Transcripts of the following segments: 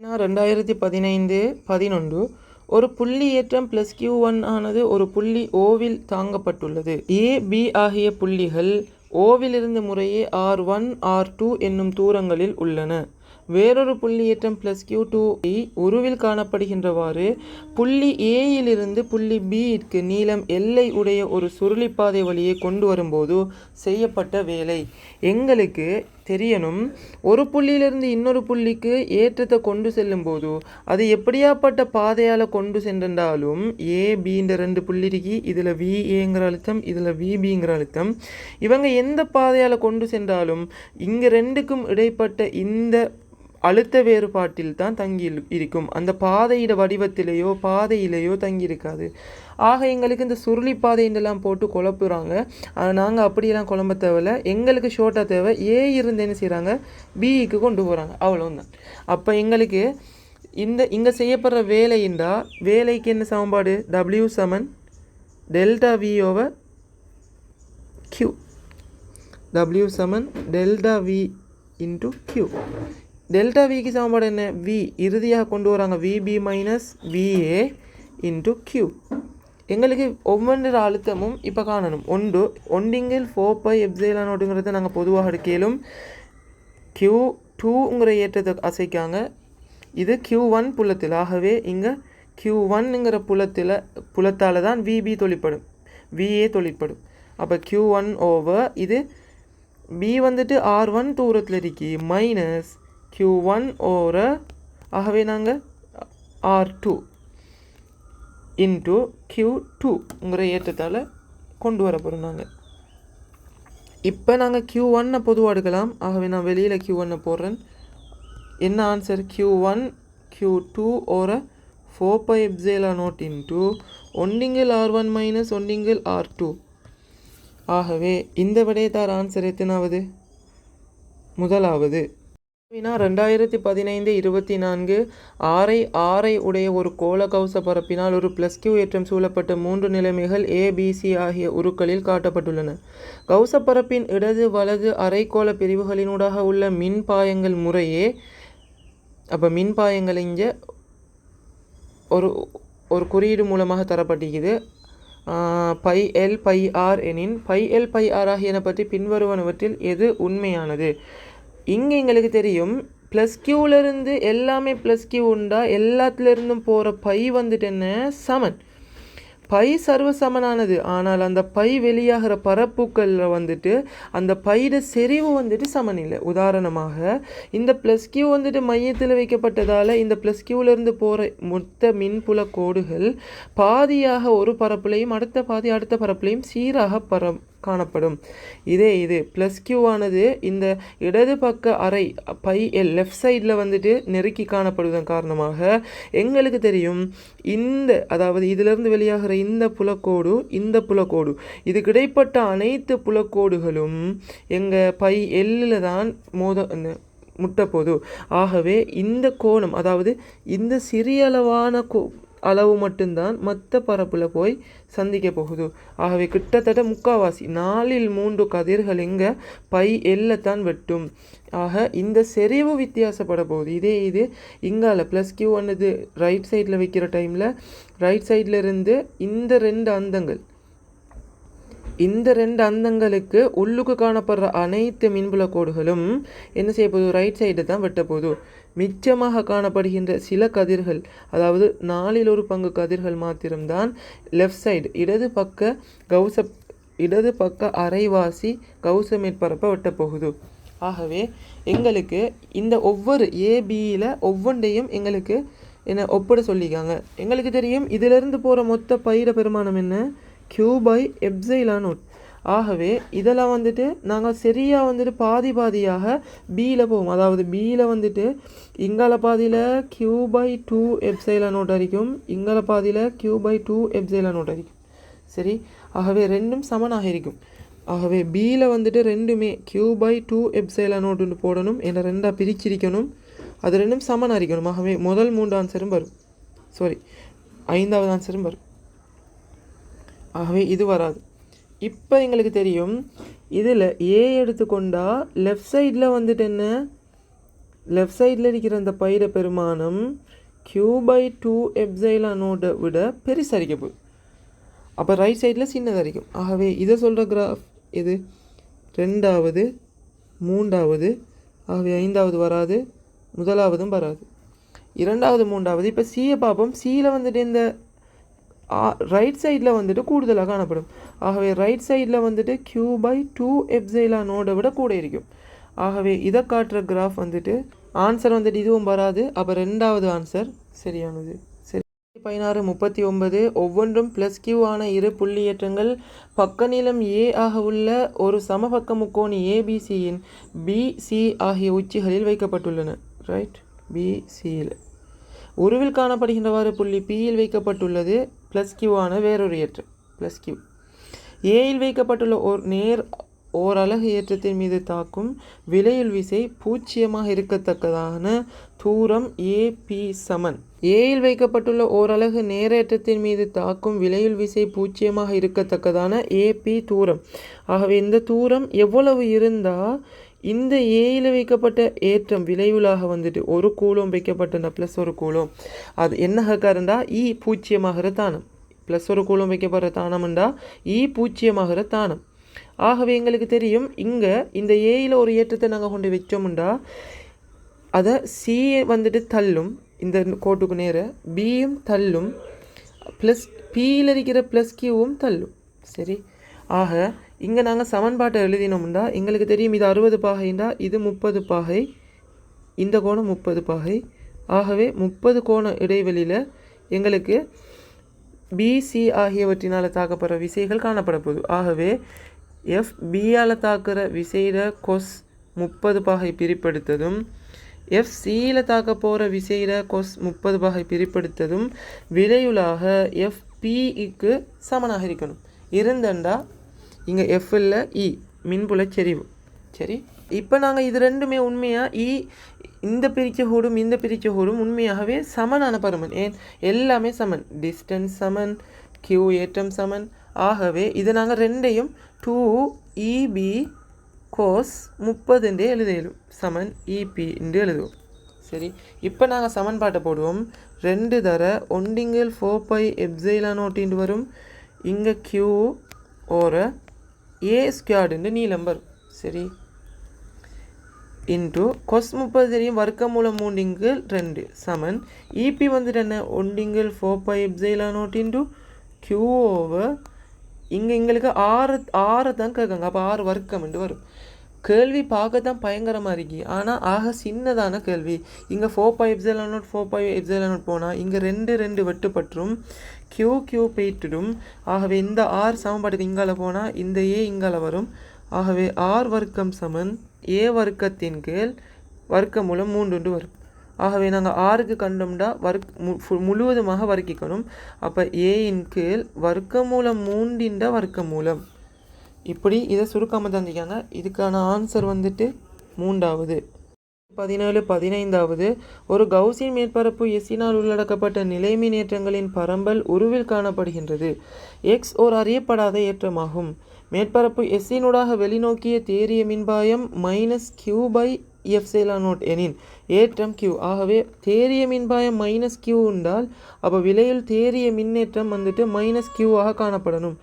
ரெண்டாயிரத்தி பதினைந்து பதினொன்று ஒரு புள்ளி ஏற்றம் பிளஸ் கியூ ஒன் ஆனது ஒரு புள்ளி ஓவில் தாங்கப்பட்டுள்ளது. ஏ பி ஆகிய புள்ளிகள் ஓவிலிருந்து முறையே ஆர் ஒன் ஆர் டூ என்னும் தூரங்களில் உள்ளன. வேறொரு புள்ளியேற்றம் பிளஸ் கியூ டூ உருவில் காணப்படுகின்றவாறு புள்ளி ஏயிலிருந்து புள்ளி பியிற்கு நீளம் எல்லை உடைய ஒரு சுருளிப்பாதை வழியை கொண்டு வரும்போது செய்யப்பட்ட வேலை. எங்களுக்கு தெரியணும். ஒரு புள்ளியிலிருந்து இன்னொரு புள்ளிக்கு ஏற்றத்தை கொண்டு செல்லும் போது அது எப்படியாப்பட்ட பாதையால் கொண்டு சென்றாலும் ஏ பின்ற ரெண்டு புள்ளி இருக்கி. இதில் வி ஏங்கிற அழுத்தம் இதில் விபிங்கிற அழுத்தம். இவங்க எந்த பாதையால் கொண்டு சென்றாலும் இங்கே ரெண்டுக்கும் இடைப்பட்ட இந்த அழுத்த வேறுபாட்டில் தான் தங்கி இருக்கும். அந்த பாதையிட வடிவத்திலேயோ பாதையிலேயோ தங்கி இருக்காது. ஆக எங்களுக்கு இந்த சுருளி பாதைன்றெல்லாம் போட்டு குழப்புறாங்க. நாங்கள் அப்படியெல்லாம் குழம்ப தேவையில்ல. எங்களுக்கு ஷோட்டா தேவை. ஏ இருந்து என்ன செய்கிறாங்க பிஇக்கு கொண்டு போகிறாங்க அவ்வளோதான் அப்போ எங்களுக்கு இந்த இங்கே செய்யப்படுற வேலைன்றா வேலைக்கு என்ன சமன்பாடு? டபிள்யூ சமன் delta V over Q W சமன் delta V into Q delta விக்கு சமன்பாடு என்ன? வி இறுதியாக கொண்டு வராங்க. VB minus VA into Q எங்களுக்கு ஒவ்வொன்ற அழுத்தமும் இப்போ காணணும். ஒன்று ஒன்றிங்கில் ஃபோர் பை எப்சைலான் நோட்டுங்கிறத நாங்கள் பொதுவாக எடுக்கலும். கியூ டூங்கிற ஏற்றத்தை அசைக்காங்க. இது கியூ ஒன் புலத்தில். ஆகவே இங்கே கியூ ஒன்னுங்கிற புலத்தில் புலத்தால் தான் விபி தொழிற்படும். விஏ தொழிற்படும். அப்போ கியூ ஒன் ஓவர் இது பி வந்துட்டு ஆர் ஒன் தூரத்தில் இருக்கி. மைனஸ் க்யூ ஒன் ஓர ஆகவே நாங்கள் ஆர் டூ இன்ட்டு க்யூ டூங்கிற ஏற்றத்தால் கொண்டு வர போகிறோம் நாங்கள் இப்போ நாங்கள் க்யூ ஒன்னை பொதுவாக எடுக்கலாம். ஆகவே நான் வெளியில் க்யூ ஒன்னை போடுறேன். என்ன answer Q one Q two over four pi epsilon naught into ஒன்னிங்கில் R one minus ஒன்னிங்கில் ஆர் டூ ஆகவே இந்த விடையத்தார் ஆன்சர் எத்தனாவது? முதலாவது. வினா ரெண்டாயிரத்தி பதினைந்து இருபத்தி நான்கு ஆரை ஆரை உடைய ஒரு கோல கௌச பரப்பினால் ஒரு பிளஸ் கியூ ஏற்றம் சூழப்பட்ட மூன்று நிலைமைகள் ஏபிசி ஆகிய உருக்களில் காட்டப்பட்டுள்ளன. கவுச பரப்பின் இடது வலது அரைக்கோள பிரிவுகளினூடாக உள்ள மின்பாயங்கள் முறையே அப்போ மின்பாயங்கள் இங்கே ஒரு ஒரு குறியீடு மூலமாக தரப்பட்டிருக்குது. பை எல் பை ஆர் எனின் பை எல் பை ஆர் ஆகியன பற்றி பின்வருவனவற்றில் எது உண்மையானது? இங்கே எங்களுக்கு தெரியும் ப்ளஸ் இருந்து எல்லாமே ப்ளஸ் கியூ உண்டா? எல்லாத்துலேருந்தும் போகிற பை வந்துட்டு என்ன? சமன். பை சர்வ சமனானது. ஆனால் அந்த பை வெளியாகிற பரப்புக்களில் வந்துட்டு அந்த பையிட செறிவு வந்துட்டு சமன் இல்லை. உதாரணமாக இந்த ப்ளஸ் கியூ வந்துட்டு மையத்தில் வைக்கப்பட்டதால் இந்த ப்ளஸ் இருந்து போகிற மொத்த மின்புல கோடுகள் பாதியாக ஒரு பரப்புலையும் அடுத்த பாதி அடுத்த பரப்புலையும் சீராக பரம் காணப்படும். இதே இது. ப்ளஸ் ஆனது இந்த இடது பக்க அறை பை எல் லெஃப்ட் சைடில் வந்துட்டு நெருக்கி காணப்படுவதன் காரணமாக எங்களுக்கு தெரியும் இந்த அதாவது இதிலிருந்து வெளியாகிற இந்த புலக்கோடு இந்த புலக்கோடு. இது இடைப்பட்ட அனைத்து புலக்கோடுகளும் எங்கள் பை எல்லில் தான் மோத முட்டப்போது ஆகவே இந்த கோணம் அதாவது இந்த சிறிய அளவான கோ அளவு மட்டும்தான் மற்ற பரப்பில் போய் சந்திக்க போகுது. ஆகவே கிட்டத்தட்ட முக்காவாசி நாலில் மூன்று கதிர்கள் எங்கே பை எல்லத்தான் வெட்டும். ஆக இந்த செறிவு வித்தியாசப்பட போகுது. இதே இது இங்கால ப்ளஸ் கியூ ஒன்னுது ரைட் சைடில் வைக்கிற டைமில் ரைட் சைடில் இருந்து இந்த ரெண்டு அந்தங்கள் இந்த ரெண்டு அந்தங்களுக்கு உள்ளுக்கு காணப்படுற அனைத்து மின்புல கோடுகளும் என்ன செய்ய போகுது? ரைட் சைடு தான் வெட்ட போகுது. மிச்சமாக காணப்படுகின்ற சில கதிர்கள் அதாவது நாலில் ஒரு பங்கு கதிர்கள் மாத்திரம்தான் லெஃப்ட் சைடு இடது பக்க கவுச இடது பக்க அரைவாசி கவுச மேற்பரப்பை வெட்டப்போகுது. ஆகவே எங்களுக்கு இந்த ஒவ்வொரு ஏபியில் ஒவ்வொன்றையும் எங்களுக்கு என்ன ஒப்பிட சொல்லிக்காங்க எங்களுக்கு தெரியும் இதிலிருந்து போகிற மொத்த பயிர பெருமானம் என்ன? கியூ பை எப்சைலானோட் ஆகவே இதெல்லாம் வந்துட்டு நாங்கள் சரியாக வந்துட்டு பாதி பாதியாக பியில் போவோம். அதாவது பியில் வந்துட்டு இங்கால பாதியில் Q by two epsilon naught அடிக்கும். இங்கால பாதியில் Q by two epsilon naught அடிக்கும். சரி? ஆகவே ரெண்டும் சமனாக இருக்கும். ஆகவே பியில் வந்துட்டு ரெண்டுமே கியூ பை டூ எப்சைல நோட்டுன்னு போடணும். என்னை ரெண்டாக பிரிச்சிருக்கணும். அது ரெண்டும் சமனாக இருக்கணும். ஆகவே முதல் மூன்று ஆன்சரும் வரும். சாரி ஐந்தாவது ஆன்சரும் வரும். ஆகவே இது வராது. இப்போ எங்களுக்கு தெரியும். இதில் ஏ எடுத்துக்கொண்டால் லெஃப்ட் சைடில் வந்துட்டு என்ன? லெஃப்ட் சைடில் இருக்கிற அந்த பயிர பெருமானம் க்யூ பை டூ எப்சைலானோட விட பெருசாக இருக்க போகுது அப்போ ரைட் சைடில் சின்னதாக இருக்கும் ஆகவே இதை சொல்கிற கிராஃப் இது ரெண்டாவது மூன்றாவது ஆகவே ஐந்தாவது வராது முதலாவதும் வராது. இரண்டாவது மூன்றாவது இப்போ சியை பார்ப்போம் சியில் வந்துட்டு இந்த ரைட் சைடில் வந்துட்டு கூடுதலாக காணப்படும். ஆகவே ரைட் சைடில் வந்துட்டு கியூ பை டூ எப்சைலானோட விட கூட இருக்கும். ஆகவே இதை காட்டுற கிராஃப் வந்துட்டு ஆன்சர் வந்துட்டு இதுவும் வராது. அப்போ ரெண்டாவது ஆன்சர் சரியானது. சரி. பதினாறு முப்பத்தி ஒன்பது ஒவ்வொன்றும் ப்ளஸ் கியூ ஆன இரு புள்ளியேற்றங்கள். பக்க நீளம் ஏ ஆக உள்ள ஒரு சமபக்க முக்கோணி ஏபிசியின் பிசி ஆகிய உச்சிகளில் வைக்கப்பட்டுள்ளன. ரைட் பிசியில் உருவில் காணப்படுகின்றவாறு புள்ளி பியில் வைக்கப்பட்டுள்ளது. ப்ளஸ் கியூவான வேறொரு ஏற்றம். ப்ளஸ் கியூ ஏயில் வைக்கப்பட்டுள்ள ஓர் நேர் ஓர் அலகு ஏற்றத்தின் மீது தாக்கும் விலையுள் விசை பூச்சியமாக இருக்கத்தக்கதான தூரம் ஏபி சமன். ஏயில் வைக்கப்பட்டுள்ள ஓரலகு நேரேற்றத்தின் மீது தாக்கும் விலையுள் விசை பூச்சியமாக இருக்கத்தக்கதான ஏபி தூரம். ஆகவே இந்த தூரம் எவ்வளவு இருந்தால் இந்த ஏயில் வைக்கப்பட்ட ஏற்றம் விளைவுலாக வந்துட்டு ஒரு கூலம் வைக்கப்பட்ட ப்ளஸ் ஒரு கூலம். அது என்ன ஹக்காருண்டா இ e பூச்சியமாகிற தானம். ப்ளஸ் ஒரு கூலம் வைக்கப்படுற தானம்ண்டா இ e பூச்சியமாகிற தானம். ஆகவே எங்களுக்கு தெரியும் இங்கே இந்த ஏயில் ஒரு ஏற்றத்தை நாங்கள் கொண்டு வச்சோம்டா அதை சி வந்துட்டு தள்ளும் இந்த கோட்டுக்கு நேர பியும் தள்ளும் ப்ளஸ் பியில் இருக்கிற ப்ளஸ் கியூவும் தள்ளும். சரி? ஆக இங்கே நாங்கள் சமன்பாட்டை எழுதினோம்னா எங்களுக்கு தெரியும் இது அறுபது பாகைண்டா இது முப்பது பாகை. இந்த கோணம் முப்பது பாகை. ஆகவே முப்பது கோண இடைவெளியில் எங்களுக்கு பிசி ஆகியவற்றினால் தாக்கப்படுற விசைகள் காணப்பட போகுது. ஆகவே எஃப் பியால் தாக்குற விசையிட கொஸ் முப்பது பாகை பிரிப்படுத்ததும் எஃப் சியில் தாக்க போகிற விசையிட கொஸ் முப்பது பாகை பிரிப்படுத்ததும் விலையுலாக எஃப் பிக்கு சமனாக இருக்கணும். இருந்தண்டா இங்கே எஃப் இல்லை இ e, மின்புல செறிவு. சரி? இப்போ நாங்கள் இது ரெண்டுமே உண்மையாக இ e, இந்த பிரிச்ச ஹூடும் இந்த பிரிச்ச ஹூடும் உண்மையாகவே சமனான பருமன். ஏன்? எல்லாமே சமன். டிஸ்டன்ஸ் சமன் கியூ ஏற்றம் சமன். ஆகவே இது நாங்கள் ரெண்டையும் two E B e, cos முப்பதுன்றே எழுதிடும் சமன் இபி என்று எழுதுவோம். சரி? இப்போ நாங்கள் சமன்பாட்டை போடுவோம். ரெண்டு தர ஒண்டிங்கில் ஃபோர் பை எப்சைலானோட்டின்னு வரும். இங்கே கியூ ஓர ஏ ஸ்கொயர்டுன்னு நீளம் வரும் சரி. இன்ட்டு கொஸ் முப்பது தெரியும். வர்க்க மூலம் மூண்டிங்கு ரெண்டு. சமன். இபி வந்துட்டு என்ன? ஒண்டிங்கில் four pi epsilon nought into Q over இங்கே எங்களுக்கு ஆறு ஆறு தான் கேட்காங்க. அப்போ ஆறு வர்க்கம்ண்டு வரும். கேள்வி பார்க்க தான் பயங்கரமாக இருக்கு. ஆனால் ஆக சின்னதான கேள்வி. இங்கே four pi epsilon nought four pi epsilon nought போனால் இங்கே ரெண்டு ரெண்டு வெட்டுப்பற்றும். கியூ கியூ போயிட்டுடும் ஆகவே இந்த ஆர் சமன்பாட்டுக்கு இங்கால போனால் இந்த ஏ இங்கால வரும். ஆகவே ஆர் வர்க்கம் சமன் ஏ வர்க்கத்தின் கீழ் வர்க்க மூலம் மூன்று வரும். ஆகவே நாங்கள் ஆறுக்கு கண்டோம்டா வர்க் மு- ஃபு- முழுவதுமாக வர்க்கிக்கணும். அப்போ ஏயின் கீழ் வர்க்க மூலம் மூண்டின்ற வர்க்க மூலம். இப்படி இதை சுருக்காமல் தந்திக்காங்க. இதுக்கான ஆன்சர் வந்துட்டு மூன்றாவது. பதினேழு பதினைந்தாவது. ஒரு கவுசின் மேற்பரப்பு எஸ்ஸினால் உள்ளடக்கப்பட்ட நிலைமின் ஏற்றங்களின் பரம்பல் உருவில் காணப்படுகின்றது. எக்ஸ் ஓர் அறியப்படாத ஏற்றமாகும். மேற்பரப்பு எஸ்ஸினூடாக வெளிநோக்கிய தேரிய மின்பாயம் minus Q by F nought எனின் ஏற்றம் கியூ ஆகவே தேரிய மின்பாயம் மைனஸ் கியூ உண்டால் அப்போ விலையில் தேரிய மின்னேற்றம் வந்துட்டு மைனஸ் கியூவாக காணப்படணும்.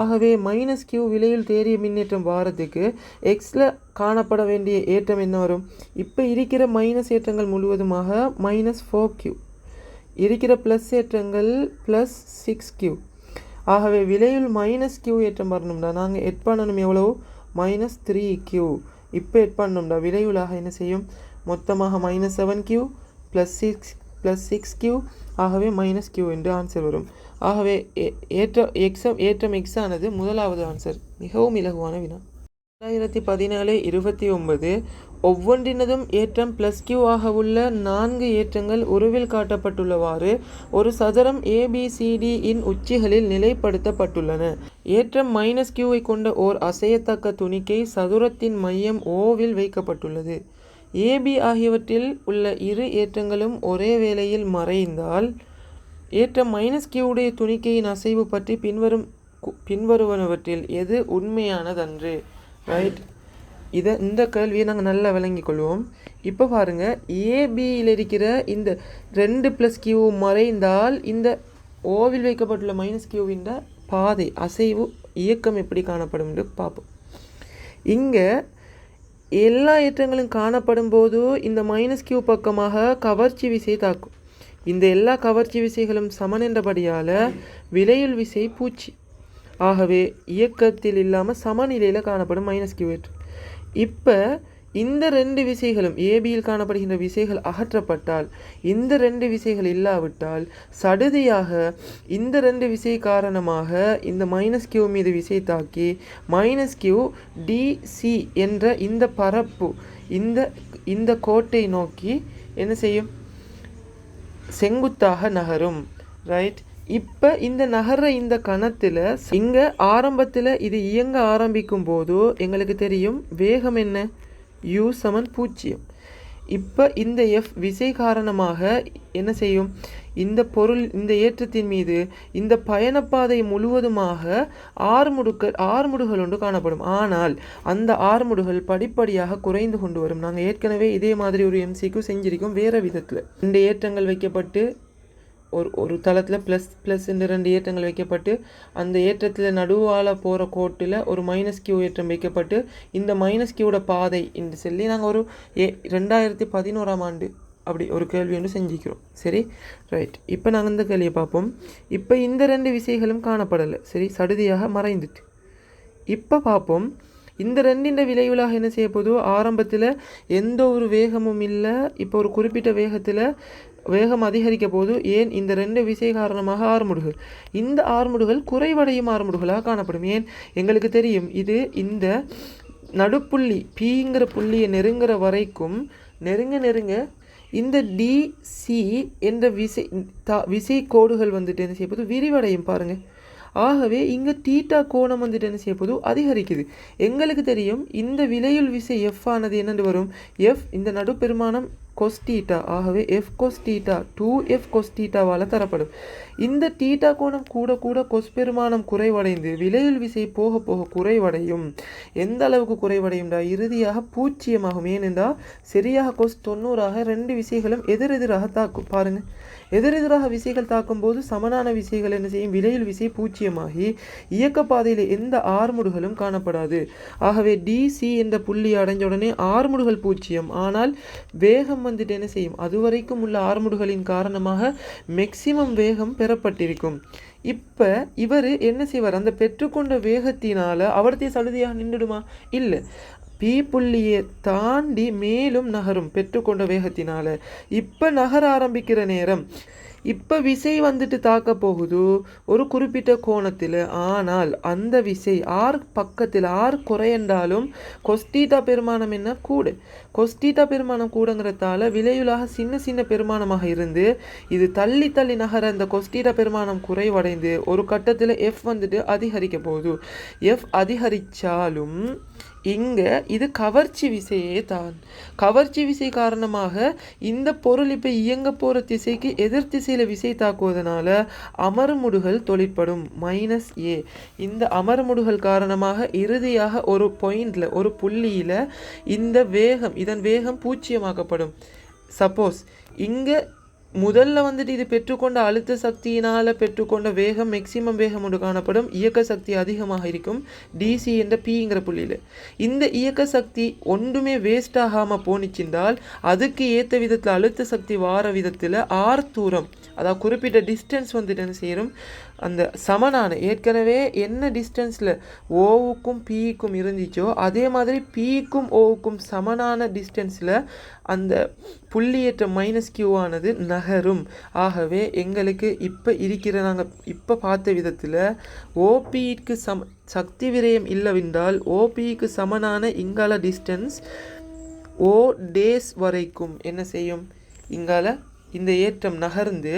ஆகவே மைனஸ் கியூ விலையில் தேரிய மின்னேற்றம் வாரத்துக்கு எக்ஸில் காணப்பட வேண்டிய ஏற்றம் என்ன வரும்? இப்போ இருக்கிற மைனஸ் ஏற்றங்கள் முழுவதுமாக மைனஸ் ஃபோர் கியூ இருக்கிற ப்ளஸ் ஏற்றங்கள் ப்ளஸ் சிக்ஸ் கியூ ஆகவே விலையில் மைனஸ் கியூ ஏற்றம் வரணும்டா. நாங்கள் எட் பண்ணணும் எவ்வளோ மைனஸ் த்ரீ கியூ இப்போ எட் பண்ணோம்டா. விரைவுலாக என்ன செய்யும்? மொத்தமாக minus seven Q plus six plus six Q ஆகவே மைனஸ் கியூ என்று ஆன்சர் வரும். ஆகவே ஏ- ஏற்ற எக்ஸம் ஏற்றம் எக்ஸ் ஆனது முதலாவது ஆன்சர் மிகவும் இலகுவான வினா. ரெண்டாயிரத்தி பதினாலு இருபத்தி ஒன்பது ஒவ்வொன்றினதும் ஏற்றம் ப்ளஸ் கியூ ஆக உள்ள நான்கு ஏற்றங்கள் உருவில் காட்டப்பட்டுள்ளவாறு ஒரு சதுரம் ஏபிசிடி இன் உச்சிகளில் நிலைப்படுத்தப்பட்டுள்ளன. ஏற்றம் மைனஸ் கியூவை கொண்ட ஓர் அசையத்தக்க துணிக்கை சதுரத்தின் மையம் ஓவில் வைக்கப்பட்டுள்ளது. ஏபி ஆகியவற்றில் உள்ள இரு ஏற்றங்களும் ஒரே வேளையில் மறைந்தால் ஏற்றம் மைனஸ் கியூடைய துணிக்கையின் அசைவு பற்றி பின்வரும் பின்வருவனவற்றில் எது உண்மையானதன்று? ரைட் இதை இந்த கேள்வியை நாங்கள் நல்லா விளங்கிக் கொள்வோம். இப்போ பாருங்கள் ஏபியில் இருக்கிற இந்த ரெண்டு ப்ளஸ் கியூ மறைந்தால் இந்த ஓவில் வைக்கப்பட்டுள்ள மைனஸ் கியூவின் பாதை அசைவு இயக்கம் எப்படி காணப்படும் என்று பார்ப்போம். இங்கே எல்லா ஏற்றங்களும் காணப்படும் போது இந்த மைனஸ் கியூ பக்கமாக கவர்ச்சி விசை தாக்கும். இந்த எல்லா கவர்ச்சி விசைகளும் சமன் என்றபடியால் விலையுள் விசை பூச்சி. ஆகவே இயக்கத்தில் இல்லாமல் சமநிலையில் காணப்படும் மைனஸ் கியூ ஏற்றம் இப்போ இந்த ரெண்டு விசைகளும் ஏபியில் காணப்படுகின்ற விசைகள் அகற்றப்பட்டால் இந்த ரெண்டு விசைகள் இல்லாவிட்டால் சடுதியாக இந்த ரெண்டு விசை காரணமாக இந்த மைனஸ் கியூ மீது விசை தாக்கி மைனஸ் கியூ டிசி என்ற இந்த பரப்பு இந்த இந்த கோட்டை நோக்கி என்ன செய்யும்? செங்குத்தாக நகரும். ரைட் இப்போ இந்த நகர்ற இந்த கணத்தில் இங்கே ஆரம்பத்தில் இது இயங்க ஆரம்பிக்கும் போதோ எங்களுக்கு தெரியும் வேகம் என்ன? யூ சமன் பூஜ்ஜியம். இப்போ இந்த எஃப் விசை காரணமாக என்ன செய்யும்? இந்த பொருள் இந்த ஏற்றத்தின் மீது இந்த பயணப்பாதை முழுவதுமாக ஆறுமுடுக்கள் ஆறுமுடுகள் ஒன்று காணப்படும். ஆனால் அந்த ஆறுமுடுகள் படிப்படியாக குறைந்து கொண்டு வரும். நாங்கள் ஏற்கனவே இதே மாதிரி ஒரு எம்சிக்கு செஞ்சிருக்கோம் வேறு விதத்தில். இந்த ஏற்றங்கள் வைக்கப்பட்டு ஒரு ஒரு தளத்தில் ப்ளஸ் ப்ளஸ் இந்த ரெண்டு ஏற்றங்கள் வைக்கப்பட்டு அந்த ஏற்றத்தில் நடுவால் போகிற கோட்டில் ஒரு மைனஸ் கியூ ஏற்றம் வைக்கப்பட்டு இந்த மைனஸ் கியூட பாதை என்று சொல்லி நாங்கள் ஒரு ஏ ரெண்டாயிரத்தி பதினோராம் ஆண்டு அப்படி ஒரு கேள்வி ஒன்று செஞ்சுக்கிறோம். சரி? ரைட் இப்போ நாங்கள் இந்த கேள்வியை பார்ப்போம். இப்போ இந்த ரெண்டு விசைகளும் காணப்படலை. சரி? சடுதியாக மறைந்துட்டு. இப்போ பார்ப்போம். இந்த ரெண்டின் விளைவுகளாக என்ன செய்ய போதோ ஆரம்பத்தில் எந்த ஒரு வேகமும் இல்லை. இப்போ ஒரு குறிப்பிட்ட வேகத்தில் வேகம் அதிகரிக்க போது ஏன்? இந்த ரெண்டு விசை காரணமாக ஆறுமுடுகள். இந்த ஆறுமுடுகள் குறைவடையும் ஆறுமுடுகளாக காணப்படும். ஏன்? எங்களுக்கு தெரியும். இது இந்த நடுப்புள்ளி பீங்கிற புள்ளியை நெருங்குற வரைக்கும் நெருங்க நெருங்க இந்த டிசி என்ற விசை த விசை கோடுகள் வந்துட்டு என்ன செய்ய போது விரிவடையும் பாருங்கள் ஆகவே இங்கே தீட்டா கோணம் வந்துட்டு என்ன செய்ய போது அதிகரிக்குது. எங்களுக்கு தெரியும் இந்த விலையுள் விசை எஃப் ஆனது என்னென்று வரும்? எஃப் இந்த நடுப்பெருமானம் கொஸ் டீட்டா ஆகவே F cos theta to F cos டீட்டாவால் தரப்படும். இந்த டீட்டா கோணம் கூட கூட கொஸ் பெருமானம் குறைவடைந்து விலையுள் விசை போக போக குறைவடையும். எந்த அளவுக்கு குறைவடையும்டா? இறுதியாக பூச்சியமாகும். ஏனென்றால் சரியாக கொஸ் தொண்ணூறாக ரெண்டு விசைகளும் எதிரெதிராக தாக்கும். பாருங்கள் எதிரெதிராக விசைகள் தாக்கும்போது சமனான விசைகள் என்ன செய்யும்? விலையில் விசை பூச்சியமாகி இயக்கப்பாதையில் எந்த ஆறுமுடுகளும் காணப்படாது. ஆகவே டிசி என்ற புள்ளி அடைஞ்ச உடனே ஆறுமுடுகள் பூச்சியம் ஆனால் வேகம் வந்துட்டு என்ன செய்யும்? அதுவரைக்கும் உள்ள ஆறுமுடுகளின் காரணமாக மேக்சிமம் வேகம் பெறப்பட்டிருக்கும். இப்போ இவர் என்ன செய்வார்? அந்த பெற்றுக்கொண்ட வேகத்தினால் அவர்த்தைய சலுதியாக நின்றுடுமா? இல்லை. பி புள்ளியை தாண்டி மேலும் நகரும் பெற்றுக்கொண்ட வேகத்தினால. இப்போ நகர ஆரம்பிக்கிற நேரம். இப்போ விசை வந்துட்டு தாக்க போகுது. ஒரு குறிப்பிட்ட கோணத்தில். ஆனால் அந்த விசை ஆர் பக்கத்தில் ஆர் குறையண்டாலும் கொஸ்டீட்டா பெருமானம் என்ன? கூடு. கொஸ்டீட்டா பெருமானம் கூடங்கிறதால விலையுலாக சின்ன சின்ன பெருமானமாக இருந்து இது தள்ளி தள்ளி நகர இந்த கொஸ்டீட்டா பெருமானம் குறைவடைந்து ஒரு கட்டத்தில் எஃப் வந்துட்டு அதிகரிக்க போகுது. எஃப் அதிகரித்தாலும் இங்கே இது கவர்ச்சி விசையே தான். கவர்ச்சி விசை காரணமாக இந்த பொருள் இப்போ இயங்க போகிற திசைக்கு எதிர் திசையில் விசை தாக்குவதனால அமர்முடுகள் தொழிற்படும். மைனஸ் ஏ இந்த அமர்முடுகள் காரணமாக இறுதியாக ஒரு பாயிண்டில் ஒரு புள்ளியில் இந்த வேகம் இதன் வேகம் பூச்சியமாக்கப்படும் சப்போஸ் இங்கே முதல்ல வந்துட்டு இது பெற்றுக்கொண்ட அழுத்த சக்தியினால் பெற்றுக்கொண்ட வேகம் மேக்சிமம் வேகம் ஒன்று காணப்படும். இயக்க சக்தி அதிகமாக இருக்கும். டிசி என்ற பிங்கிற புள்ளியில். இந்த இயக்க சக்தி ஒன்றுமே வேஸ்ட் ஆகாமல் போனிச்சிருந்தால் அதுக்கு ஏற்ற விதத்தில் அழுத்த சக்தி வார விதத்தில் ஆர் தூரம் அதாவது குறிப்பிட்ட டிஸ்டன்ஸ் வந்துட்டு என்ன செய்யணும் அந்த சமனான ஏற்கனவே என்ன டிஸ்டன்ஸில் ஓவுக்கும் பிக்கும் இருந்துச்சோ அதே மாதிரி பிக்கும் ஓவுக்கும் சமனான டிஸ்டன்ஸில் அந்த புள்ளியற்ற மைனஸ் கியூ ஆனது நகரும். ஆகவே எங்களுக்கு இப்போ இருக்கிற நாங்கள் இப்போ பார்த்த விதத்தில் ஓபிக்கு சம சக்தி விரயம் இல்லவென்றால் ஓபிக்கு சமனான இங்கால டிஸ்டன்ஸ் ஓ டேஸ் வரைக்கும் என்ன செய்யும்? இங்கால இந்த ஏற்றம் நகர்ந்து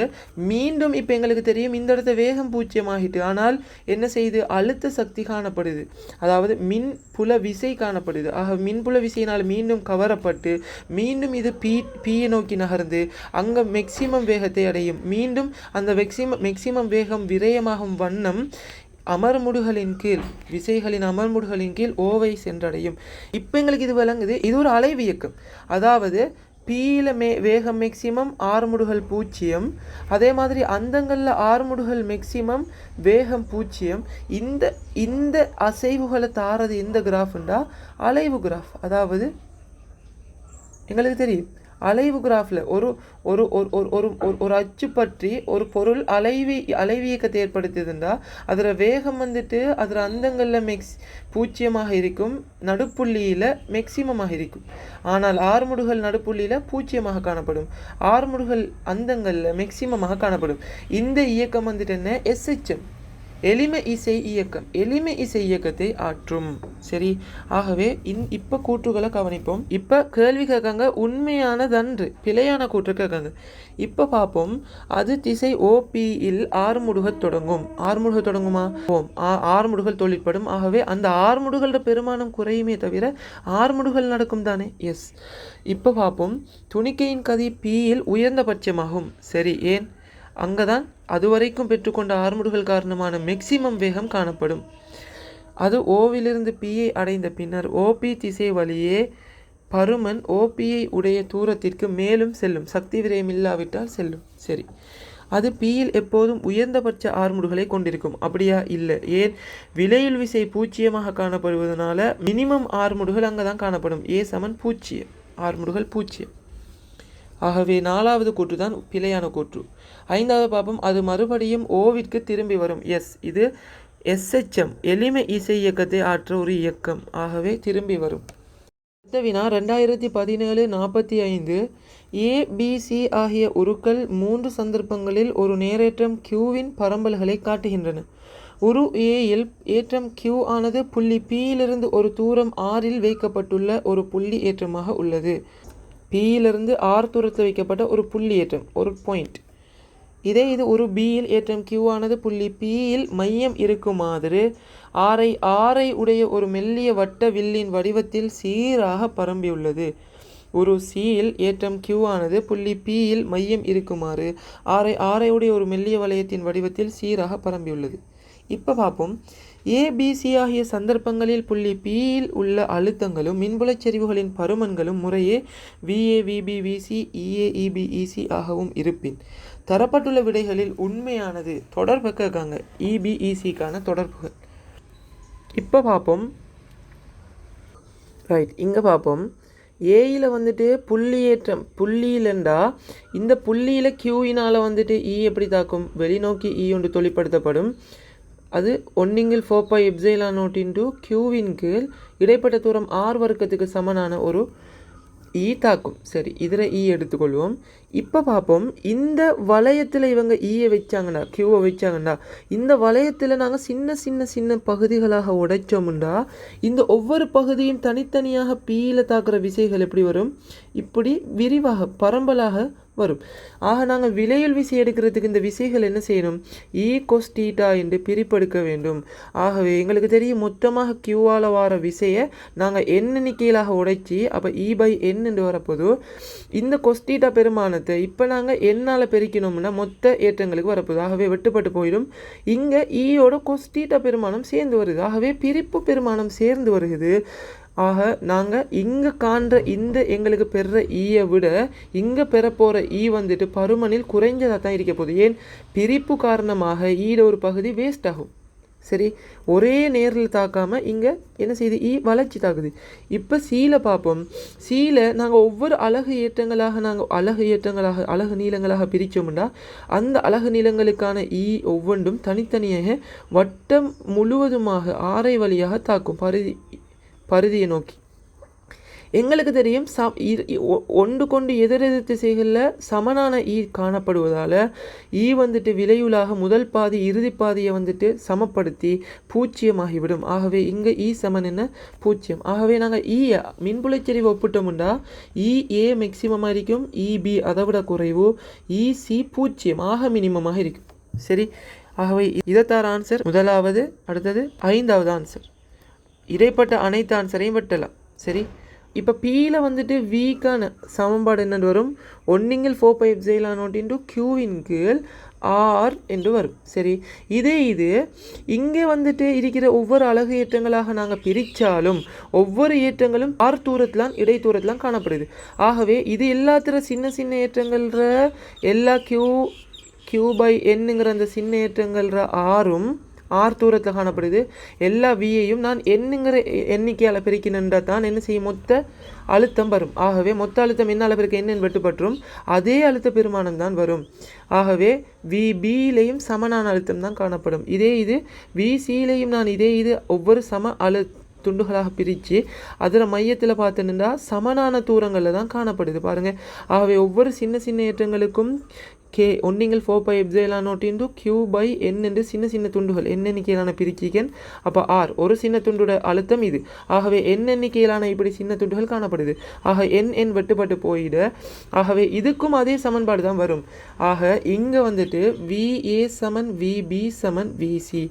மீண்டும் இப்போ எங்களுக்கு தெரியும் இந்த இடத்த வேகம் பூஜ்ஜியமாகிட்டு ஆனால் என்ன செய்யுது அழுத்த சக்தி காணப்படுது. அதாவது மின் புல விசை காணப்படுது. ஆக மின்புல விசையினால் மீண்டும் கவரப்பட்டு மீண்டும் இது பி பீயை நோக்கி நகர்ந்து அங்கே மேக்சிமம் வேகத்தை அடையும். மீண்டும் அந்த மேக்சிமம் மேக்சிமம் வேகம் விரயமாகும் வண்ணம் அமர்முடுகளின் கீழ் விசைகளின் அமர்முடுகளின் கீழ் ஓவை சென்றடையும். இப்போ எங்களுக்கு இது விளங்குது. இது ஒரு அலைவியக்கம். அதாவது பீல மே வேகம் மேக்சிமம் ஆறுமுடுகள் பூஜ்ஜியம். அதே மாதிரி அந்தங்களில் ஆறுமுடுகள் மேக்சிமம் வேகம் பூஜ்ஜியம். இந்த இந்த அசைவுகளை தாரது இந்த கிராஃப்ண்டா அலைவு கிராஃப் அதாவது எங்களுக்கு தெரியும். அலைவு கிராஃபில் ஒரு ஒரு ஒரு ஒரு ஒரு ஒரு ஒரு அச்சு பற்றி ஒரு பொருள் அலைவி அலைவியக்கத்தை ஏற்படுத்தியிருந்தால் அதில் வேகம் வந்துட்டு அதில் அந்தங்களில் மெக்ஸ் பூச்சியமாக இருக்கும் நடுப்புள்ளியில் மேக்சிமமாக இருக்கும். ஆனால் ஆறுமுடுகள் நடுப்புள்ளியில் பூச்சியமாக காணப்படும். ஆறுமுடுகள் அந்தங்களில் மேக்சிமமாக காணப்படும். இந்த இயக்கம் வந்துட்டு என்ன? எஸ்ஹெச்எம் எளிமை இசை இயக்கம் எளிமை இசை இயக்கத்தை ஆற்றும். சரி ஆகவே இன் இப்போ கூற்றுகளை கவனிப்போம். இப்போ கேள்வி கேட்காங்க உண்மையானதன்று பிழையான கூற்று கேட்காங்க. இப்போ பார்ப்போம். அது திசை ஓபியில் ஆறுமுடுகத் தொடங்கும். ஆறுமுடுக தொடங்குமா? ஓம். ஆறுமுடுகள் தொழிற்படும். ஆகவே அந்த ஆறுமுடுகளோட பெருமானம் குறையுமே தவிர ஆறுமுடுகள் நடக்கும் தானே? எஸ் இப்போ பார்ப்போம். துணிக்கையின் கதி பியில் உயர்ந்தபட்சமாகும். சரி ஏன்? அங்கதான் அதுவரைக்கும் பெற்றுக்கொண்ட ஆறுமுடுகள் காரணமான மேக்சிமம் வேகம் காணப்படும். அது ஓவிலிருந்து பியை அடைந்த பின்னர் ஓபி திசை வழியே பருமன் ஓபியை உடைய தூரத்திற்கு மேலும் செல்லும். சக்தி விரயம் இல்லாவிட்டால் செல்லும். சரி. அது பியில் எப்போதும் உயர்ந்தபட்ச ஆர்முடுகளை கொண்டிருக்கும். அப்படியா? இல்லை. ஏன்? விலையில் விசை பூச்சியமாக காணப்படுவதனால மினிமம் ஆறுமுடுகள் அங்கே தான் காணப்படும். ஏ சமன் பூச்சியம் ஆறுமுடுகள் பூச்சியம் ஆகவே நாலாவது கூற்று தான் பிழையான கூற்று. ஐந்தாவது பாப்பம் அது மறுபடியும் ஓவிற்கு திரும்பி வரும். எஸ் இது எஸ்ஹெச்எம் எளிமை இசை இயக்கத்தை ஆற்ற ஒரு இயக்கம். ஆகவே திரும்பி வரும். அடுத்த வினா ரெண்டாயிரத்தி பதினேழு நாற்பத்தி ஐந்து ஏபிசி ஆகிய உருக்கள் மூன்று சந்தர்ப்பங்களில் ஒரு நேரேற்றம் கியூவின் பரம்பல்களை காட்டுகின்றன. உரு ஏயில் ஏற்றம் கியூ ஆனது புள்ளி பியிலிருந்து ஒரு தூரம் ஆறில் வைக்கப்பட்டுள்ள ஒரு புள்ளி ஏற்றமாக உள்ளது. பியிலிருந்து ஆர் தூரத்தில் வைக்கப்பட்ட ஒரு புள்ளி ஏற்றம் ஒரு பாயிண்ட் இதே இது ஒரு பியில் ஏற்றம். கியூ ஆனது புள்ளி பியில் மையம் இருக்குமாறு ஆரை ஆரை உடைய ஒரு மெல்லிய வட்ட வில்லின் வடிவத்தில் சீராக பரம்பியுள்ளது. ஒரு சியில் ஏற்றம் கியூ ஆனது புள்ளி பியில் மையம் இருக்குமாறு ஆரை ஆரை உடைய ஒரு மெல்லிய வளையத்தின் வடிவத்தில் சீராக பரம்பியுள்ளது. இப்போ பார்ப்போம் ஏபிசி ஆகிய சந்தர்ப்பங்களில் புள்ளி பியில் உள்ள அழுத்தங்களும் மின்புலச் செறிவுகளின் பருமன்களும் முறையே V A V B V C E A E B E C ஆகவும் இருப்பின். தரப்பட்டுள்ள விடைகளில் உண்மையானது தொடர்புக்கு இருக்காங்க இபிஇசிக்கான தொடர்புகள். இப்போ பார்ப்போம் ரைட் இங்கே பார்ப்போம் ஏயில் வந்துட்டு புள்ளியேற்றம் புள்ளியிலண்டா இந்த புள்ளியில் கியூயினால் வந்துட்டு இ எப்படி தாக்கும்? வெளிநோக்கி இ ஒன்று தொழிற்படுத்தப்படும். அது ஒன்னிங்கில் four pi epsilon nought into கியூவின் கீழ் இடைப்பட்ட தூரம் ஆர் வர்க்கத்துக்கு சமனான ஒரு ஈ தாக்கும். சரி இதில் ஈ e எடுத்துக்கொள்வோம். இப்போ பார்ப்போம் இந்த வளையத்தில் இவங்க e ஈயை வச்சாங்கண்டா கியூவை வச்சாங்கண்டா இந்த வளையத்தில் நாங்கள் சின்ன சின்ன சின்ன பகுதிகளாக உடைச்சோம்டா இந்த ஒவ்வொரு பகுதியும் தனித்தனியாக பீயில் தாக்குற விசைகள் எப்படி வரும்? இப்படி விரிவாக பரம்பலாக வரும். ஆக நாங்கள் விலையில் விசை எடுக்கிறதுக்கு இந்த விசைகள் என்ன செய்யணும்? ஈ கொஸ் டீட்டா என்று பிரிப்பெடுக்க வேண்டும். ஆகவே எங்களுக்கு தெரியும் மொத்தமாக கியூவால் வர விசையை நாங்கள் எண் எண்ணிக்கையிலாக உடைச்சி அப்போ இ e பை என் என்று வரப்போது. இந்த கொஸ்டீட்டா பெருமானத்தை இப்போ நாங்கள் என்னால் பெருக்கினோம்னா மொத்த ஏற்றங்களுக்கு வரப்போது ஆகவே வெட்டுப்பட்டு போயிடும். இங்கே ஈயோட e கொஸ்டீட்டா பெருமானம் சேர்ந்து வருது. ஆகவே பிரிப்பு பெருமானம் சேர்ந்து வருகிறது. ஆக நாங்கள் இங்கே காண்ற இந்த எங்களுக்கு பெறுற ஈயை விட இங்கே பெற போகிற ஈ வந்துட்டு பருமனில் குறைஞ்சதாக தான் இருக்க போகுது. ஏன்? பிரிப்பு காரணமாக ஈட ஒரு பகுதி வேஸ்ட் ஆகும். சரி ஒரே நேரில் தாக்காமல் இங்கே என்ன செய்யுது ஈ வளர்ச்சி தாக்குது. இப்போ சீலை பார்ப்போம் சீலை நாங்கள் ஒவ்வொரு அழகு ஏற்றங்களாக நாங்கள் அழகு ஏற்றங்களாக அழகு நீளங்களாக பிரித்தோம்னா அந்த அழகு நீளங்களுக்கான ஈ ஒவ்வொன்றும் தனித்தனியாக வட்டம் முழுவதுமாக ஆரை வழியாக தாக்கும். பருதி பருதியை நோக்கி. எங்களுக்கு தெரியும் ச ஒ- ஒன்று கொண்டு எதிரெதிர் திசைகளில் சமனான ஈ காணப்படுவதால் ஈ வந்துட்டு விலையுலாக முதல் பாதி இறுதி பாதியை வந்துட்டு சமப்படுத்தி பூச்சியமாகிவிடும். ஆகவே இங்கே ஈ சமன் என்ன? பூச்சியம். ஆகவே நாங்கள் ஈ மின்புலச்செறிவு ஒப்பிட்டோம்னா இ ஏ மேக்சிமமாக இருக்கும் இபி அதை விட குறைவு இசி பூச்சியம் ஆக மினிமமாக இருக்கும். சரி? ஆகவே இதைத்தார் ஆன்சர் முதலாவது அடுத்தது ஐந்தாவது ஆன்சர் இடைப்பட்ட அனைத்து ஆன்சரையும் வெட்டலாம். சரி? இப்போ பியில் வந்துட்டு வீக்கான சமன்பாடு என்னென்னு வரும்? ஒன்னிங்கில் four pi epsilon nought into கியூவின் கீழ் ஆர் என்று வரும். சரி? இதே இது இங்கே வந்துட்டு இருக்கிற ஒவ்வொரு அழகு ஏற்றங்களாக நாங்கள் பிரித்தாலும் ஒவ்வொரு ஏற்றங்களும் ஆர் தூரத்திலாம் இடை தூரத்திலாம் காணப்படுது. ஆகவே இது எல்லாத்திர சின்ன சின்ன ஏற்றங்கள்ற எல்லா கியூ கியூ பை என்னுங்கிற அந்த சின்ன ஏற்றங்கள்ற ஆறும் ஆர் தூரத்தில் காணப்படுது. எல்லா வியையும் நான் என்னங்கிற எண்ணிக்கையால் பிரிக்கணுன்றா தான் என்ன செய்யும்? மொத்த அழுத்தம் வரும். ஆகவே மொத்த அழுத்தம் என்ன அளவிற்கு என்னென்னு வெட்டுப்பற்றும்? அதே அழுத்த பெருமானம் தான் வரும். ஆகவே வி பியிலையும் சமனான அழுத்தம் தான் காணப்படும். இதே இது வி சியிலையும் நான் இதே இது ஒவ்வொரு சம அழு துண்டுகளாக பிரித்து அதில் மையத்தில் பார்த்துன்னா சமனான தூரங்களில் தான் காணப்படுது. பாருங்கள் ஆகவே ஒவ்வொரு சின்ன சின்ன ஏற்றங்களுக்கும் K ஒன்னிங்கள் four pi epsilon nought Q by N என்று சின்ன சின்ன துண்டுகள் என் எண்ணிக்கையிலான பிரிச்சிக்கன் அப்போ ஆர் ஒரு சின்ன துண்டோட அழுத்தம் இது. ஆகவே என் எண்ணிக்கையிலான இப்படி சின்ன துண்டுகள் காணப்படுது. ஆக என் என் வெட்டுப்பட்டு போயிட ஆகவே இதுக்கும் அதே சமன்பாடு தான் வரும். ஆக இங்கே வந்துட்டு விஏ சமன் விபி சமன் விசி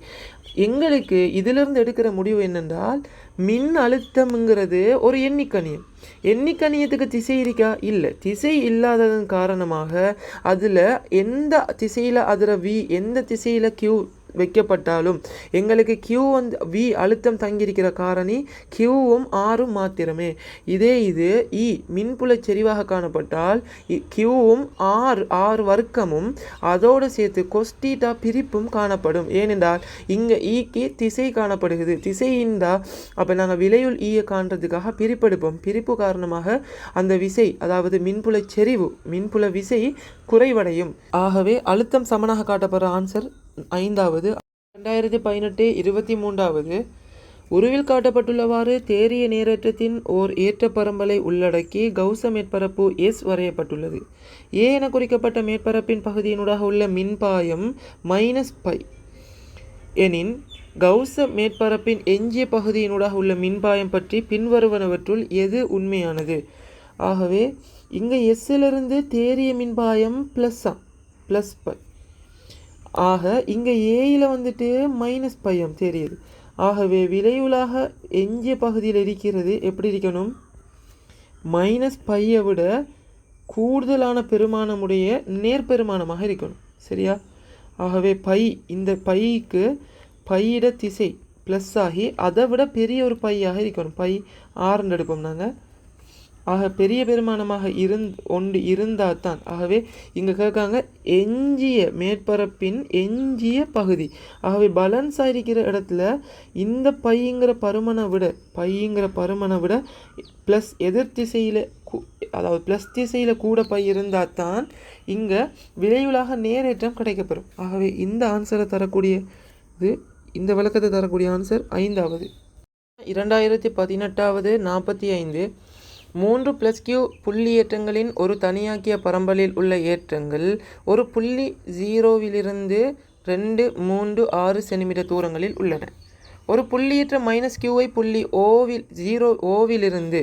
எங்களுக்கு இதிலிருந்து எடுக்கிற முடிவு என்னென்றால் மின் அழுத்தம்ங்கிறது ஒரு எண்ணிக்கணியம். எண்ணிக்கணியத்துக்கு திசை இருக்கா? இல்லை. திசை இல்லாததன் காரணமாக அதில் எந்த திசையில் அதில் வி எந்த திசையில் கியூ வைக்கப்பட்டாலும் எங்களுக்கு கியூ வந்து வி அழுத்தம் தங்கியிருக்கிற காரணி கியூவும் ஆறும் மாத்திரமே. இதே இது இ மின்புல செறிவாக காணப்பட்டால் கியூவும் ஆறு ஆறு வர்க்கமும் அதோடு சேர்த்து கொஸ்டீட்டா பிரிப்பும் காணப்படும். ஏனென்றால் இங்கே ஈக்கு e திசை காணப்படுகிறது. திசையின்றா அப்போ நாங்கள் விலையுள் e ஈயை காண்றதுக்காக பிரிப்பெடுப்போம். பிரிப்பு காரணமாக அந்த விசை அதாவது மின்புல செறிவு மின்புல விசை குறைவடையும். ஆகவே அழுத்தம் சமனாக காட்டப்படுற ஆன்சர் ஐந்தாவது ரெண்டாயிரத்தி பதினெட்டு இருபத்தி மூன்றாவது. உருவில் காட்டப்பட்டுள்ளவாறு தேறிய நேரேற்றத்தின் ஓர் ஏற்ற பரம்பலை உள்ளடக்கி கௌச மேற்பரப்பு எஸ் வரையப்பட்டுள்ளது. ஏ என குறிக்கப்பட்ட மேற்பரப்பின் பகுதியினூடாக உள்ள மின்பாயம் மைனஸ் பை. எனின் கௌச மேற்பரப்பின் எஞ்சிய பகுதியினூடாக உள்ள மின்பாயம் பற்றி பின்வருவனவற்றுள் எது உண்மையானது? ஆகவே இங்கே எஸ்ஸிலிருந்து தேறிய மின்பாயம் ப்ளஸ்ஸா ப்ளஸ் பை. ஆக இங்கே ஏயில் வந்துட்டு மைனஸ் பையம் தெரியுது. ஆகவே விளைவுலாக எஞ்சிய பகுதியில் இருக்கிறது எப்படி இருக்கணும்? மைனஸ் பையை விட கூடுதலான பெருமானமுடைய நேர்பெருமானமாக இருக்கணும். சரியா? ஆகவே பை இந்த பைக்கு பையிட திசை ப்ளஸ் ஆகி அதை விட பெரிய ஒரு பையாக இருக்கணும். பை ஆறுன்னு எடுப்போம் நாங்கள் ஆக பெரிய பெருமானமாக இருந் ஒன்று இருந்தால் தான் ஆகவே இங்கே கேட்காங்க எஞ்சிய மேற்பரப்பின் எஞ்சிய பகுதி. ஆகவே பலன்ஸாக இருக்கிற இடத்துல இந்த பையங்கிற பருமனை விட பையங்கிற பருமனை விட ப்ளஸ் எதிர் திசையில் அதாவது ப்ளஸ் திசையில் கூட பை இருந்தால் தான் இங்கே விளைவுலாக நேரேற்றம் கிடைக்கப்பெறும். ஆகவே இந்த ஆன்சரை தரக்கூடிய இது இந்த விளக்கத்தை தரக்கூடிய ஆன்சர் ஐந்தாவது. இரண்டாயிரத்தி பதினெட்டாவது நாற்பத்தி ஐந்து. மூன்று ப்ளஸ் கியூ புள்ளி ஏற்றங்களின் ஒரு தனியாக்கிய பரம்பலில் உள்ள ஏற்றங்கள் ஒரு புள்ளி ஜீரோவிலிருந்து ரெண்டு மூன்று ஆறு சென்டிமீட்டர் தூரங்களில் உள்ளன. ஒரு புள்ளியற்ற மைனஸ் கியூவை புள்ளி ஓவில் ஜீரோ ஓவிலிருந்து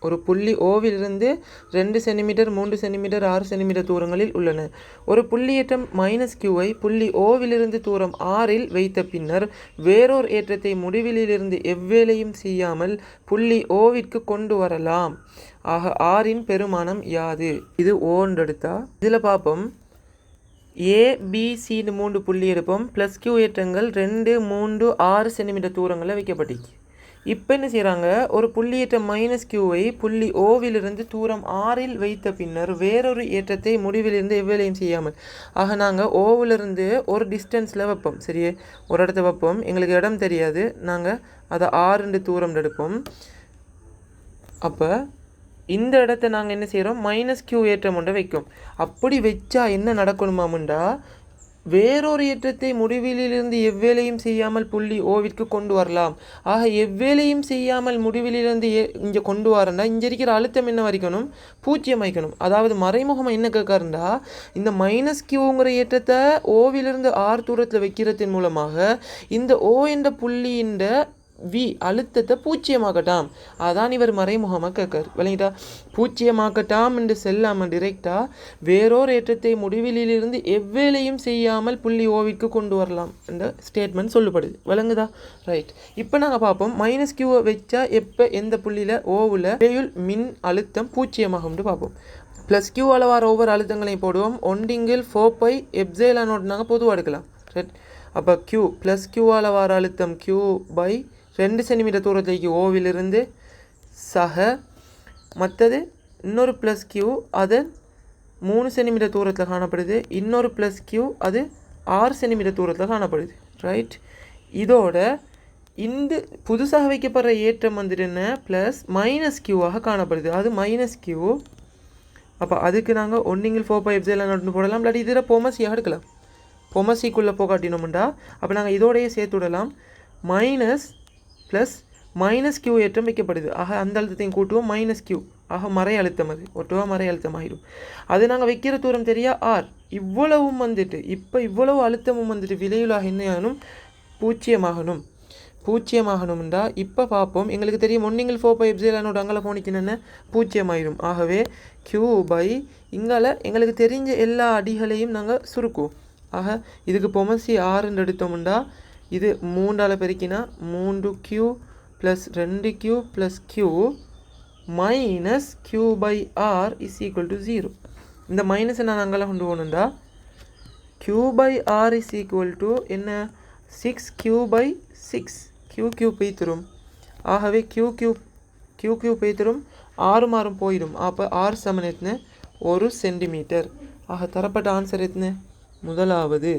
ஒரு புள்ளி ஓவிலிருந்து ரெண்டு சென்டிமீட்டர் மூன்று சென்டிமீட்டர் ஆறு சென்டிமீட்டர் தூரங்களில் உள்ளன. ஒரு புள்ளியேற்றம் மைனஸ் கியூவை புள்ளி ஓவிலிருந்து தூரம் ஆறில் வைத்த பின்னர் வேறொரு ஏற்றத்தை முடிவிலிருந்து எவ்வேளையும் செய்யாமல் புள்ளி ஓவிற்கு கொண்டு வரலாம். ஆக ஆறின் பெருமானம் யாது? இது ஓன்றெடுத்தா? இதில் பார்ப்போம் ஏபிசின்னு மூன்று புள்ளி எடுப்போம். ப்ளஸ் கியூ ஏற்றங்கள் ரெண்டு மூன்று ஆறு சென்டிமீட்டர் தூரங்களில் வைக்கப்பட்டிருக்கு. இப்போ என்ன செய்கிறாங்க ஒரு புள்ளியேற்ற மைனஸ் கியூவை புள்ளி ஓவிலிருந்து தூரம் ஆறில் வைத்த பின்னர் வேறொரு ஏற்றத்தை முடிவிலிருந்து எவ்வேளையும் செய்யாமல். ஆக நாங்கள் ஓவிலிருந்து ஒரு டிஸ்டன்ஸில் வைப்போம். சரியே? ஒரு இடத்த வைப்போம். எங்களுக்கு இடம் தெரியாது. நாங்கள் அதை ஆறுண்டு தூரம் எடுப்போம். அப்போ இந்த இடத்த நாங்கள் என்ன செய்கிறோம் மைனஸ் கியூ ஏற்றம் ஒன்றை வைக்கும் அப்படி வச்சா என்ன நடக்கணுமாமுண்டா? வேறொரு ஏற்றத்தை முடிவிலிருந்து எவ்வேளையும் செய்யாமல் புள்ளி ஓவிற்கு கொண்டு வரலாம். ஆக எவ்வேளையும் செய்யாமல் முடிவிலிருந்து இங்கே கொண்டு வரனா இங்கே இருக்கிற அழுத்தம் என்ன வரைக்கணும்? பூஜ்ஜியம் வைக்கணும் அதாவது மறைமுகமாக என்ன கேட்கறண்டா இந்த மைனஸ் கியூங்கிற ஏற்றத்தை ஓவிலிருந்து ஆறு தூரத்தில் வைக்கிறதன் மூலமாக இந்த ஓ என்ற புள்ளியின் வி அழுத்தத்தை பூச்சியமாக்கட்டாம். அதான் இவர் மறைமுகமாக கேட்கார் விளங்கிட்டா பூச்சியமாக்கட்டாம் என்று செல்லாமல் டிரெக்டாக வேறோர் ஏற்றத்தை முடிவிலிருந்து எவ்வேளையும் செய்யாமல் புள்ளி ஓவிற்கு கொண்டு வரலாம் என்ற ஸ்டேட்மெண்ட் சொல்லப்படுது விளங்குதா? ரைட் இப்போ நாங்கள் பார்ப்போம். மைனஸ் கியூவை வச்சா எப்போ எந்த புள்ளியில் ஓவில் வேயுள் மின் அழுத்தம் பூச்சியமாகும்னு பார்ப்போம். ப்ளஸ் கியூ அளவார் ஒவ்வொரு அழுத்தங்களையும் போடுவோம். ஒண்டிங்கில் ஃபோர் பை எப்சேலா நாங்கள் பொதுவாக எடுக்கலாம். ரைட் அப்போ கியூ ப்ளஸ் கியூவால் வர அழுத்தம் கியூ பை ரெண்டு சென்டிமீட்டர் தூரத்திலேக்கு ஓவிலிருந்து சக மற்றது இன்னொரு ப்ளஸ் கியூ அது மூணு சென்டிமீட்டர் தூரத்தில் காணப்படுது. இன்னொரு ப்ளஸ் கியூ அது ஆறு சென்டிமீட்டர் தூரத்தில் காணப்படுது. ரைட் இதோட இந்த புதுசாக வைக்கப்படுற ஏற்றம் வந்துட்டு என்ன? ப்ளஸ் மைனஸ் கியூவாக காணப்படுது. அது மைனஸ் கியூ அப்போ அதுக்கு நாங்கள் ஒன்னிங்கில் ஃபோர் பைவ் எப்சிலான் நடந்து போடலாம். இல்லாட்டி இதில் பொமசியாக எடுக்கலாம். பொமசிக்குள்ளே போகாட்டினோம்டா. அப்போ நாங்கள் இதோடையே சேர்த்து விடலாம். மைனஸ் ப்ளஸ் மைனஸ் கியூ ஏற்றம் வைக்கப்படுது. ஆக அந்த அழுத்தத்தையும் கூட்டுவோம். மைனஸ் கியூ ஆக மறை அழுத்தம் அது. ஒட்டுவா மறை அழுத்தம் ஆகிடும் அது நாங்கள் வைக்கிற தூரம் தெரியா? ஆர் இவ்வளவும் வந்துட்டு இப்போ இவ்வளவு அழுத்தமும் வந்துட்டு விலையுலாக என்னையானும் பூச்சியமாகணும். பூச்சியமாகணும்டா இப்போ பார்ப்போம் எங்களுக்கு தெரியும் ஒன்னிங்கில் ஃபோர் பை எப்சிலானோட அங்கே போனிக்கின்னு பூச்சியமாயிடும் ஆகவே கியூ பை இங்கால எங்களுக்கு தெரிஞ்ச எல்லா அடிகளையும் நாங்கள் சுருக்குவோம். ஆக இதுக்கு பொமசி ஆறுன்னு எடுத்தோம்டா இது மூன்றால் பெருக்கினா மூன்று கியூ ப்ளஸ் ரெண்டு Q plus Q minus Q by R is equal to zero இந்த மைனஸை நான் அங்கெல்லாம் கொண்டு போகணுண்டா Q by R is equal to என்ன? Six Q by six Q Q பெய்த்துரும் ஆகவே கியூ கியூ கியூ கியூ பெய்த்துரும் ஆறு மாறும் போயிடும். அப்போ ஆறு சமன் எத்தனை? ஒரு சென்டிமீட்டர் ஆக தரப்பட்ட ஆன்சர் எத்தனை? முதலாவது